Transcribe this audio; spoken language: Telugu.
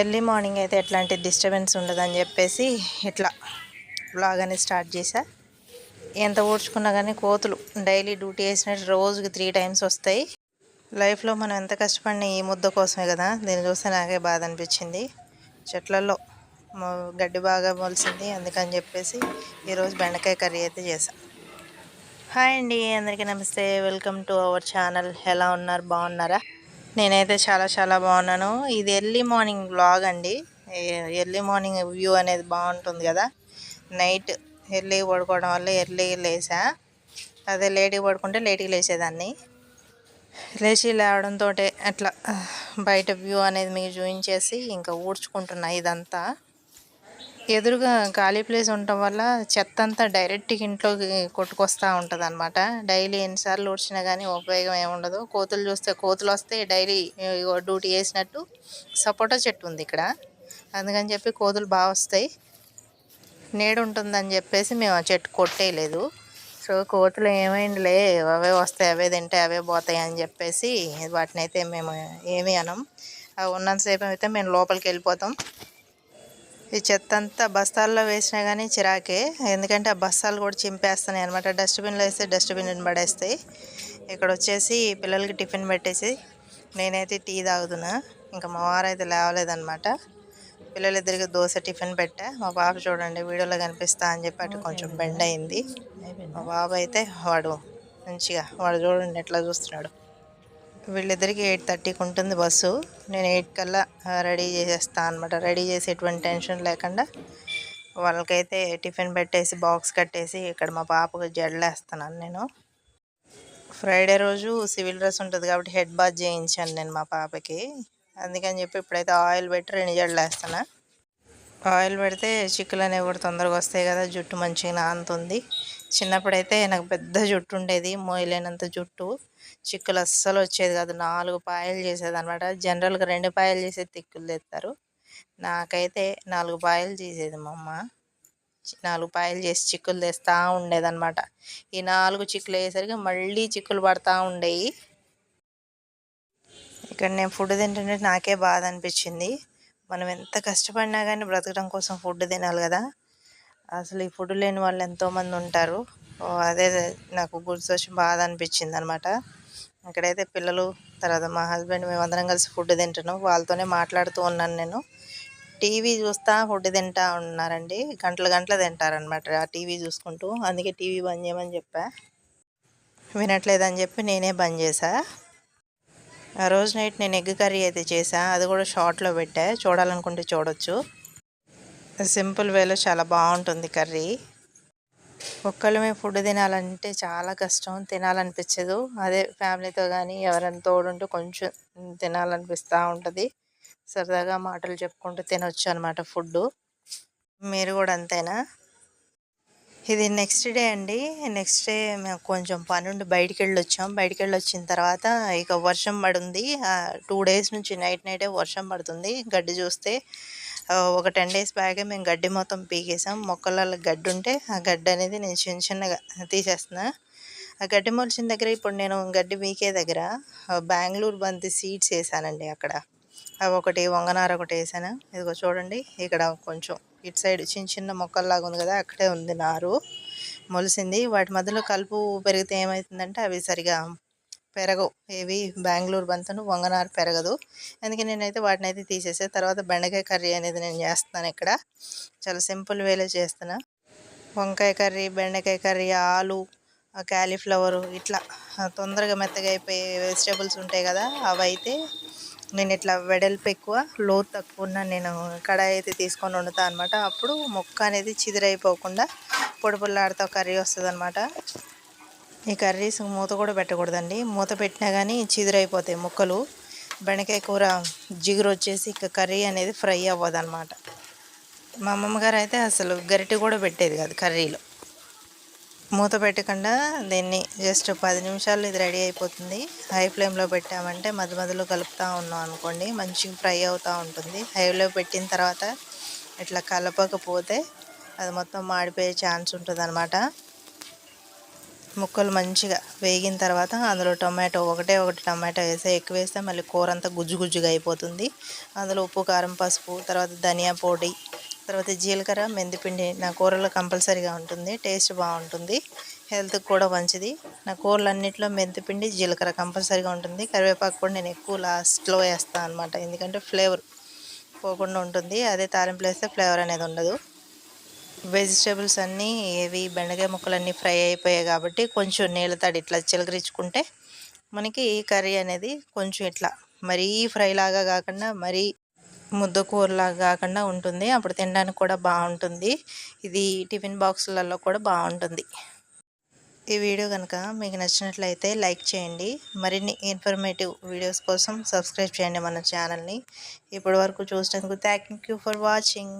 ఎర్లీ మార్నింగ్ అయితే ఎట్లాంటి డిస్టర్బెన్స్ ఉండదని చెప్పేసి ఇట్లా బ్లాగ్ అనేది స్టార్ట్ చేశా. ఎంత ఓడ్చుకున్నా కానీ కోతులు డైలీ డ్యూటీ వేసినట్టు రోజుకి త్రీ టైమ్స్ వస్తాయి. లైఫ్లో మనం ఎంత కష్టపడిన ఈ ముద్ద కోసమే కదా దీన్ని చూస్తే నాకే బాధ అనిపించింది. చెట్లలో గడ్డి బాగా మొలిసింది అందుకని చెప్పేసి ఈరోజు బెండకాయ కర్రీ అయితే చేశాను హాయ్ అండి అందరికీ నమస్తే వెల్కమ్ టు అవర్ ఛానల్ ఎలా ఉన్నారు? బాగున్నారా? నేనైతే చాలా చాలా బాగున్నాను. ఇది ఎర్లీ మార్నింగ్ బ్లాగ్ అండి. ఎర్లీ మార్నింగ్ వ్యూ అనేది బాగుంటుంది కదా. నైట్ ఎర్లీ పడుకోవడం వల్ల ఎర్లీ లేసా. అదే లేట్గా పడుకుంటే లేట్గా లేచేదాన్ని లేచి లేవడంతో అట్లా బయట వ్యూ అనేది మీకు చూపించేసి ఇంకా ఊడ్చుకుంటున్నా ఇదంతా. ఎదురుగా ఖాళీ ప్లేస్ ఉండటం వల్ల చెత్త అంతా డైరెక్ట్గా ఇంట్లోకి కొట్టుకొస్తూ ఉంటుంది అనమాట డైలీ ఎన్నిసార్లు ఊడ్చినా కానీ ఉపయోగం ఏముండదు కోతులు చూస్తే కోతులు వస్తే డైలీ డ్యూటీ వేసినట్టు సపోటా చెట్టు ఉంది ఇక్కడ. అందుకని చెప్పి కోతులు బాగా వస్తాయి. నీడ ఉంటుందని చెప్పేసి మేము ఆ చెట్టు కొట్టేయలేదు. సో కోతులు ఏమైందిలే అవే వస్తాయి అవే తింటే అవే పోతాయి అని చెప్పేసి వాటిని అయితే మేము ఏమీ అనం. అవి ఉన్నంతసేపు అయితే మేము లోపలికి వెళ్ళిపోతాం. ఈ చెత్త అంతా బస్తాల్లో వేసినా కానీ చిరాకే. ఎందుకంటే ఆ బస్తాలు కూడా చింపేస్తున్నాయి అనమాట డస్ట్బిన్లో వేస్తే డస్ట్బిన్ పడేస్తాయి. ఇక్కడ వచ్చేసి పిల్లలకి టిఫిన్ పెట్టేసి నేనైతే టీ తాగుతున్నా. ఇంకా మా వారు అయితే లేవలేదన్నమాట. పిల్లలిద్దరికి దోశ టిఫిన్ పెట్టా. మా బాబు చూడండి వీడియోలో కనిపిస్తా అని చెప్పి అటు కొంచెం బెండ్ అయింది. మా బాబు అయితే వాడు మంచిగా వాడు చూడండి ఎట్లా చూస్తున్నాడు. వీళ్ళిద్దరికి ఎయిట్ థర్టీకి ఉంటుంది బస్సు. నేను ఎయిట్ కల్లా రెడీ చేసేస్తాను అనమాట రెడీ చేసి ఎటువంటి టెన్షన్ లేకుండా వాళ్ళకైతే టిఫిన్ పెట్టేసి బాక్స్ కట్టేసి ఇక్కడ మా పాపకు జడలేస్తున్నాను నేను. ఫ్రైడే రోజు సివిల్ డ్రెస్ ఉంటుంది కాబట్టి హెడ్ బాత్ చేయించాను నేను మా పాపకి. అందుకని చెప్పి ఇప్పుడైతే ఆయిల్ పెట్టి రెండు జడలేస్తాను ఆయిల్ పెడితే చిక్కులు అనేవి కూడా తొందరగా వస్తాయి కదా జుట్టు మంచిగా నానుతుంది. చిన్నప్పుడైతే నాకు పెద్ద జుట్టు ఉండేది మోయలేనంత జుట్టు. చిక్కులు అస్సలు వచ్చేది కాదు నాలుగు పాయలు చేసేది అనమాట జనరల్గా రెండు పాయలు చేసేది తిక్కులు తెస్తారు. నాకైతే నాలుగు పాయలు చేసేది మా అమ్మ. చి- నాలుగు పాయలు చేసి చిక్కులు తెస్తూ ఉండేదన్నమాట. ఈ నాలుగు చిక్కులు వేసరికి మళ్ళీ చిక్కులు పడతా ఉండేవి ఇక్కడ నేను ఫుడ్ తింటుంటే నాకే బాధ అనిపించింది. మనం ఎంత కష్టపడినా కానీ బ్రతకడం కోసం ఫుడ్ తినాలి కదా. అసలు ఈ ఫుడ్ లేని వాళ్ళు ఎంతోమంది ఉంటారు. ఓ అదే నాకు గుర్తొచ్చి బాధ అనిపించింది అనమాట ఇక్కడైతే పిల్లలు తర్వాత మా హస్బెండ్ మేమందరం కలిసి ఫుడ్ తింటున్నాం. వాళ్ళతోనే మాట్లాడుతూ ఉన్నాను నేను. టీవీ చూస్తా ఫుడ్ తింటా ఉన్నారండి గంటలు గంటలు తింటారనమాట ఆ టీవీ చూసుకుంటూ. అందుకే టీవీ బంద్ చేయమని చెప్పా. వినట్లేదని చెప్పి నేనే బంద్ చేశా. ఆ రోజు నైట్ నేను ఎగ్ కర్రీ అయితే చేసా అది కూడా షార్ట్లో పెట్టా. చూడాలనుకుంటే చూడొచ్చు. సింపుల్ వేలో చాలా బాగుంటుంది కర్రీ. ఒక్కళ్ళమే ఫుడ్ తినాలంటే చాలా కష్టం. తినాలనిపించదు. అదే ఫ్యామిలీతో కానీ ఎవరైనా తోడుంటే కొంచెం తినాలనిపిస్తూ ఉంటుంది. సరదాగా మాటలు చెప్పుకుంటూ తినొచ్చు అనమాట ఫుడ్ మీరు కూడా అంతేనా? ఇది నెక్స్ట్ డే అండి. నెక్స్ట్ డే మేము కొంచెం పనుండి బయటికి వెళ్ళి వచ్చాం బయటికి వెళ్ళి వచ్చిన తర్వాత ఇక వర్షం పడుంది. టూ డేస్ నుంచి నైట్ నైటే వర్షం పడుతుంది. గడ్డి చూస్తే ఒక టెన్ డేస్ బ్యాగే మేము గడ్డి మొత్తం పీకేసాం. మొక్కలలో గడ్డి ఉంటే ఆ గడ్డి అనేది నేను చిన్న చిన్నగా తీసేస్తున్నా. ఆ గడ్డి మొలిచిన దగ్గర ఇప్పుడు నేను గడ్డి పీకే దగ్గర బెంగళూరు బంతి సీడ్స్ వేసానండి అక్కడ. అవి ఒకటి వంగనార ఒకటి వేసాను. ఇదిగో చూడండి ఇక్కడ కొంచెం ఇటు సైడ్ చిన్న చిన్న మొక్కల్లాగా ఉంది కదా అక్కడే ఉంది నారు. మొలిసింది. వాటి మధ్యలో కలుపు పెరిగితే ఏమవుతుందంటే అవి సరిగా పెరగవు. ఏవి? బెంగళూరు బంతను వంగనారు పెరగదు. అందుకే నేనైతే వాటిని అయితే తీసేసే. తర్వాత బెండకాయ కర్రీ అనేది నేను చేస్తున్నాను ఇక్కడ. చాలా సింపుల్ వేలో చేస్తున్నా. వంకాయ కర్రీ బెండకాయ కర్రీ ఆలు క్యాలీఫ్లవరు ఇట్లా తొందరగా మెత్తగా అయిపోయే వెజిటేబుల్స్ ఉంటాయి కదా అవి అయితే నేను ఇట్లా వెడల్పు ఎక్కువ లోతు తక్కువ ఉన్న నేను కడాయి అయితే తీసుకొని వండుతా అనమాట అప్పుడు మొక్క అనేది చిదిరైపోకుండా పొడి పొల్లాడుతూ కర్రీ వస్తుంది అనమాట ఈ కర్రీస్ మూత కూడా పెట్టకూడదండి. మూత పెట్టినా కానీ చిదిరైపోతాయి ముక్కలు. బెండకాయ కూర జిగురు వచ్చేసి ఇక కర్రీ అనేది ఫ్రై అవ్వదు అనమాట మా అమ్మమ్మగారు అయితే అసలు గరిటె కూడా పెట్టేది కాదు కర్రీలో. మూత పెట్టకుండా దీన్ని జస్ట్ పది నిమిషాలు ఇది రెడీ అయిపోతుంది. హై ఫ్లేమ్లో పెట్టామంటే మధ్య మధ్యలో కలుపుతూ ఉన్నాం అనుకోండి మంచిగా ఫ్రై అవుతూ ఉంటుంది. హైలో పెట్టిన తర్వాత ఇట్లా కలపకపోతే అది మొత్తం మాడిపోయే ఛాన్స్ ఉంటుంది ముక్కలు మంచిగా వేగిన తర్వాత అందులో టొమాటో ఒకటే ఒకటి టమాటో వేస్తే ఎక్కువ వేస్తే మళ్ళీ కూర అంతా గుజ్జు గుజ్జుగా అయిపోతుంది. అందులో ఉప్పు కారం పసుపు తర్వాత ధనియా పొడి తర్వాత జీలకర్ర మెంతిపిండి నా కూరలో కంపల్సరీగా ఉంటుంది. టేస్ట్ బాగుంటుంది. హెల్త్కి కూడా మంచిది. నా కూరలు అన్నింటిలో మెంతిపిండి జీలకర్ర కంపల్సరీగా ఉంటుంది. కరివేపాకు కూడా నేను ఎక్కువ లాస్ట్లో వేస్తాను అనమాట ఎందుకంటే ఫ్లేవర్ పోకుండా ఉంటుంది. అదే తాలింపు వేస్తే ఫ్లేవర్ అనేది ఉండదు. వెజిటేబుల్స్ అన్నీ ఏవి బెండకాయ ముక్కలు అన్నీ ఫ్రై అయిపోయాయి కాబట్టి కొంచెం నీళ్ళ తడి ఇట్లా చిలకరించుకుంటే మనకి ఈ కర్రీ అనేది కొంచెం ఇట్లా మరీ ఫ్రై లాగా కాకుండా మరీ ముద్ద కూరలాగా కాకుండా ఉంటుంది. అప్పుడు తినడానికి కూడా బాగుంటుంది. ఇది టిఫిన్ బాక్సులలో కూడా బాగుంటుంది. ఈ వీడియో కనుక మీకు నచ్చినట్లయితే లైక్ చేయండి. మరిన్ని ఇన్ఫర్మేటివ్ వీడియోస్ కోసం సబ్స్క్రైబ్ చేయండి మన ఛానల్ని. ఇప్పటి వరకు చూసినందుకు థ్యాంక్ యూ ఫర్ వాచింగ్.